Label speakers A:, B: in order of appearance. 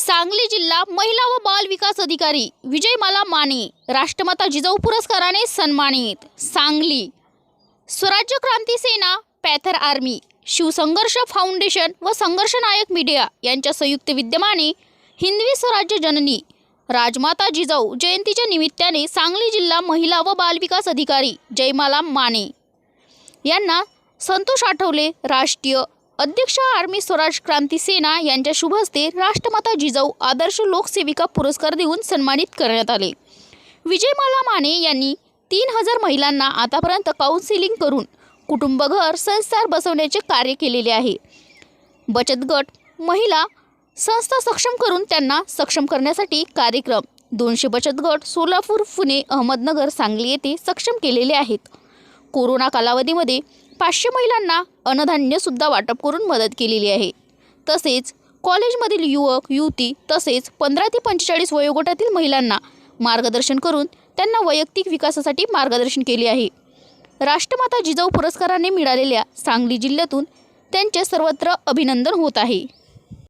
A: सांगली जिल्हा महिला व बाल विकास अधिकारी विजयमाला माने. राष्ट्रमाता जिजाऊ पुरस्काराने सन्मानित. Sangli. Swarajya Kranti Sena panther army Shivsangharsh foundation व संघर्ष नायक मीडिया यांच्या संयुक्त विद्यमाने हिंदवी स्वराज्य जननी राजमाता जिजाऊ जयंतीच्या निमित्ताने सांगली जिल्हा महिला व बालविकास अधिकारी जयमाला माने. यांना संतोष आठवले राष्ट्रीय अध्यक्ष आर्मी स्वराज क्रांती सेना यांच्या शुभ हस्ते राष्ट्रमाता जिजाऊ आदर्श लोकसेविका पुरस्कार देऊन सन्मानित करण्यात आले. विजयमाला माने यांनी तीन हजार महिलांना आतापर्यंत काउन्सिलिंग करून कुटुंबघर संस्कार बसवण्याचे कार्य केलेले आहे. बचत गट महिला संस्था सक्षम करून त्यांना सक्षम करण्यासाठी कार्यक्रम दोनशे बचत गट सोलापूर पुणे अहमदनगर सांगली येथे सक्षम केलेले आहेत. कोरोना कालावधीमध्ये पाचशे महिलांना अन्नधान्यसुद्धा वाटप करून मदत केलेली आहे. तसेच कॉलेजमधील युवक युवती तसेच पंधरा ते पंचेचाळीस वयोगटातील महिलांना मार्गदर्शन करून त्यांना वैयक्तिक विकासासाठी मार्गदर्शन केले आहे. राष्ट्रमाता जिजाऊ पुरस्काराने मिळालेल्या सांगली जिल्ह्यातून त्यांचे सर्वत्र अभिनंदन होत आहे.